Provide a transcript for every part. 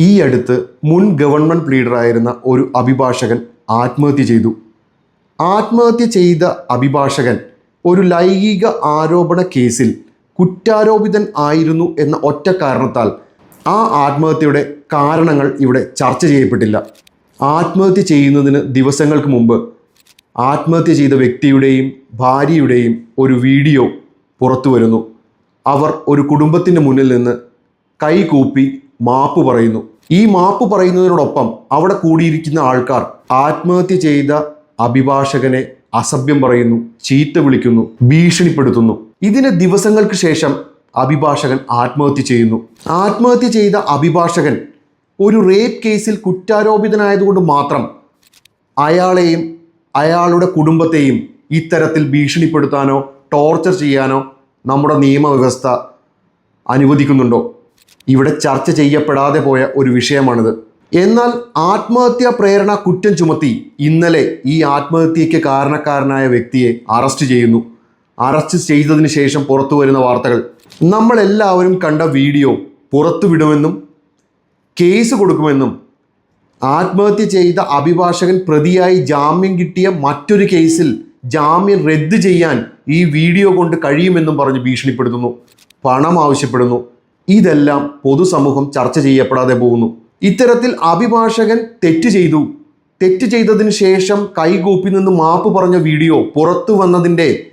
ഈ അടുത്ത് മുൻ ഗവൺമെന്റ് ലീഡറായിരുന്ന ഒരു അഭിഭാഷകൻ ആത്മഹത്യ ചെയ്തു. ആത്മഹത്യ ചെയ്ത അഭിഭാഷകൻ ഒരു ലൈംഗിക ആരോപണ കേസിൽ കുറ്റാരോപിതൻ ആയിരുന്നു എന്ന ഒറ്റ കാരണത്താൽ ആ ആത്മഹത്യയുടെ കാരണങ്ങൾ ഇവിടെ ചർച്ച ചെയ്യപ്പെട്ടില്ല. ആത്മഹത്യ ചെയ്യുന്നതിന് ദിവസങ്ങൾക്ക് മുമ്പ് ആത്മഹത്യ ചെയ്ത വ്യക്തിയുടെയും ഭാര്യയുടെയും ഒരു വീഡിയോ പുറത്തു വരുന്നു. അവർ ഒരു കുടുംബത്തിന്റെ മുന്നിൽ നിന്ന് കൈകൂപ്പി മാപ്പ് പറയുന്നു. ഈ മാപ്പ് പറയുന്നതിനോടൊപ്പം അവിടെ കൂടിയിരിക്കുന്ന ആൾക്കാർ ആത്മഹത്യ ചെയ്ത അഭിഭാഷകനെ അസഭ്യം പറയുന്നു ചീത്ത വിളിക്കുന്നു ഭീഷണിപ്പെടുത്തുന്നു. ഇതിന് ദിവസങ്ങൾക്ക് ശേഷം അഭിഭാഷകൻ ആത്മഹത്യ ചെയ്യുന്നു. ആത്മഹത്യ ചെയ്ത അഭിഭാഷകൻ ഒരു റേപ്പ് കേസിൽ കുറ്റാരോപിതനായതുകൊണ്ട് മാത്രം അയാളെയും അയാളുടെ കുടുംബത്തെയും ഇത്തരത്തിൽ ഭീഷണിപ്പെടുത്താനോ ടോർച്ചർ ചെയ്യാനോ നമ്മുടെ നിയമവ്യവസ്ഥ അനുവദിക്കുന്നുണ്ടോ? ഇവിടെ ചർച്ച ചെയ്യപ്പെടാതെ പോയ ഒരു വിഷയമാണിത്. എന്നാൽ ആത്മഹത്യാ പ്രേരണ കുറ്റം ചുമത്തി ഇന്നലെ ഈ ആത്മഹത്യയ്ക്ക് കാരണക്കാരനായ വ്യക്തിയെ അറസ്റ്റ് ചെയ്യുന്നു. അറസ്റ്റ് ചെയ്തതിന് ശേഷം പുറത്തു വരുന്ന വാർത്തകൾ. നമ്മളെല്ലാവരും കണ്ട വീഡിയോ പുറത്തുവിടുമെന്നും കേസ് കൊടുക്കുമെന്നും ആത്മഹത്യ ചെയ്ത അഭിഭാഷകൻ പ്രതിയായി ജാമ്യം കിട്ടിയ മറ്റൊരു കേസിൽ ജാമ്യം റദ്ദ് ചെയ്യാൻ ഈ വീഡിയോ കൊണ്ട് കഴിയുമെന്നും പറഞ്ഞ് ഭീഷണിപ്പെടുത്തുന്നു. പണം ആവശ്യപ്പെടുന്നു. ഇതെല്ലാം പൊതുസമൂഹം ചർച്ച ചെയ്യപ്പെടാതെ പോകുന്നു. ഇത്തരത്തിൽ അഭിഭാഷകൻ തെറ്റ് ചെയ്തു. തെറ്റ് ചെയ്തതിന് ശേഷം കൈകൂപ്പി നിന്ന് മാപ്പ് പറഞ്ഞ വീഡിയോ പുറത്തു വന്നതിന്റെ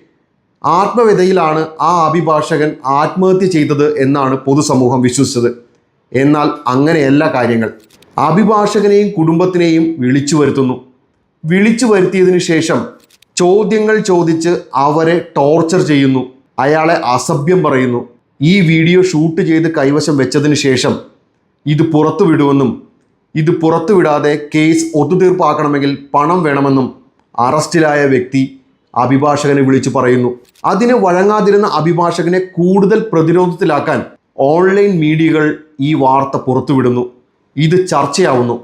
ആത്മവ്യതയിലാണ് ആ അഭിഭാഷകൻ ആത്മഹത്യ ചെയ്തത് എന്നാണ് പൊതുസമൂഹം വിശ്വസിച്ചത്. എന്നാൽ അങ്ങനെയല്ല കാര്യങ്ങൾ. അഭിഭാഷകനെയും കുടുംബത്തിനെയും വിളിച്ചു വരുത്തുന്നു. വിളിച്ചു വരുത്തിയതിനു ശേഷം ചോദ്യങ്ങൾ ചോദിച്ച് അവരെ ടോർച്ചർ ചെയ്യുന്നു. അയാളെ അസഭ്യം പറയുന്നു. ഈ വീഡിയോ ഷൂട്ട് ചെയ്ത് കൈവശം വെച്ചതിന് ശേഷം ഇത് പുറത്തു വിടുമെന്നും ഇത് പുറത്തു വിടാതെ കേസ് ഒത്തുതീർപ്പാക്കണമെങ്കിൽ പണം വേണമെന്നും അറസ്റ്റിലായ വ്യക്തി അഭിഭാഷകനെ വിളിച്ചു പറയുന്നു. അതിന് വഴങ്ങാതിരുന്ന അഭിഭാഷകനെ കൂടുതൽ പ്രതിരോധത്തിലാക്കാൻ ഓൺലൈൻ മീഡിയകൾ ഈ വാർത്ത പുറത്തുവിടുന്നു ഇത് ചർച്ചയാവുന്നു.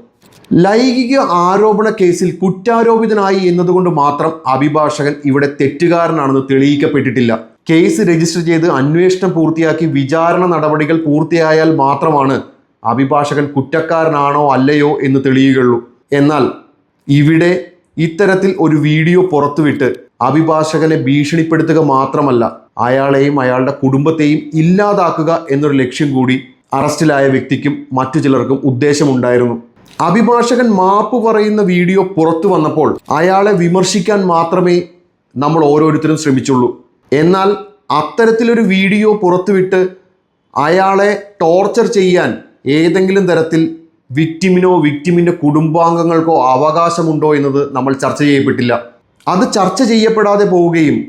ലൈംഗിക ആരോപണ കേസിൽ കുറ്റാരോപിതനായി എന്നതുകൊണ്ട് മാത്രം അഭിഭാഷകൻ ഇവിടെ തെറ്റുകാരനാണെന്ന് തെളിയിക്കപ്പെട്ടിട്ടില്ല. കേസ് രജിസ്റ്റർ ചെയ്ത് അന്വേഷണം പൂർത്തിയാക്കി വിചാരണ നടപടികൾ പൂർത്തിയായാൽ മാത്രമാണ് അഭിഭാഷകൻ കുറ്റക്കാരനാണോ അല്ലയോ എന്ന് തെളിയുകയുള്ളൂ. എന്നാൽ ഇവിടെ ഇത്തരത്തിൽ ഒരു വീഡിയോ പുറത്തുവിട്ട് അഭിഭാഷകനെ ഭീഷണിപ്പെടുത്തുക മാത്രമല്ല അയാളെയും അയാളുടെ കുടുംബത്തെയും ഇല്ലാതാക്കുക എന്നൊരു ലക്ഷ്യം കൂടി അറസ്റ്റിലായ വ്യക്തിക്കും മറ്റു ചിലർക്കും ഉദ്ദേശമുണ്ടായിരുന്നു. അഭിഭാഷകൻ മാപ്പ് പറയുന്ന വീഡിയോ പുറത്തു വന്നപ്പോൾ അയാളെ വിമർശിക്കാൻ മാത്രമേ നമ്മൾ ഓരോരുത്തരും ശ്രമിച്ചുള്ളൂ. എന്നാൽ അത്തരത്തിലൊരു വീഡിയോ പുറത്തുവിട്ട് അയാളെ ടോർച്ചർ ചെയ്യാൻ ഏതെങ്കിലും തരത്തിൽ വിക്റ്റിമിനോ വിക്റ്റിമിന്റെ കുടുംബാംഗങ്ങൾക്കോ അവകാശമുണ്ടോ എന്നത് നമ്മൾ ചർച്ച ചെയ്യപ്പെട്ടില്ല. അത് ചർച്ച ചെയ്യപ്പെടാതെ പോവുകയും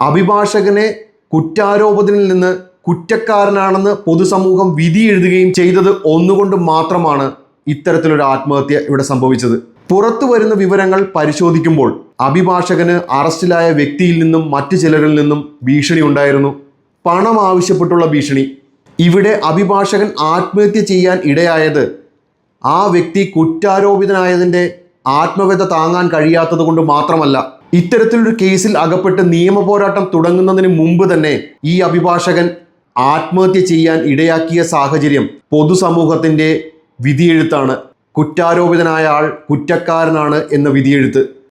അഭിഭാഷകനെ കുറ്റാരോപണത്തിൽ നിന്ന് കുറ്റക്കാരനാണെന്ന് പൊതുസമൂഹം വിധി എഴുതുകയും ചെയ്തത് ഒന്നുകൊണ്ട് മാത്രമാണ് ഇത്തരത്തിലൊരു ആത്മഹത്യ ഇവിടെ സംഭവിച്ചത്. പുറത്തു വരുന്ന വിവരങ്ങൾ പരിശോധിക്കുമ്പോൾ അഭിഭാഷകന് അറസ്റ്റിലായ വ്യക്തിയിൽ നിന്നും മറ്റു ചിലരിൽ നിന്നും ഭീഷണി ഉണ്ടായിരുന്നു. പണം ആവശ്യപ്പെട്ടുള്ള ഭീഷണി. ഇവിടെ അഭിഭാഷകൻ ആത്മഹത്യ ചെയ്യാൻ ഇടയായത് ആ വ്യക്തി കുറ്റാരോപിതനായതിന്റെ ആത്മവ്യത താങ്ങാൻ കഴിയാത്തത് കൊണ്ട് മാത്രമല്ല ഇത്തരത്തിലൊരു കേസിൽ അകപ്പെട്ട് നിയമ പോരാട്ടം തുടങ്ങുന്നതിന് മുമ്പ് തന്നെ ഈ അഭിഭാഷകൻ ആത്മഹത്യ ചെയ്യാൻ ഇടയാക്കിയ സാഹചര്യം പൊതുസമൂഹത്തിന്റെ വിധിയെഴുത്താണ്. കുറ്റാരോപിതനായ ആൾ കുറ്റക്കാരനാണ് എന്ന വിധിയെഴുത്ത്.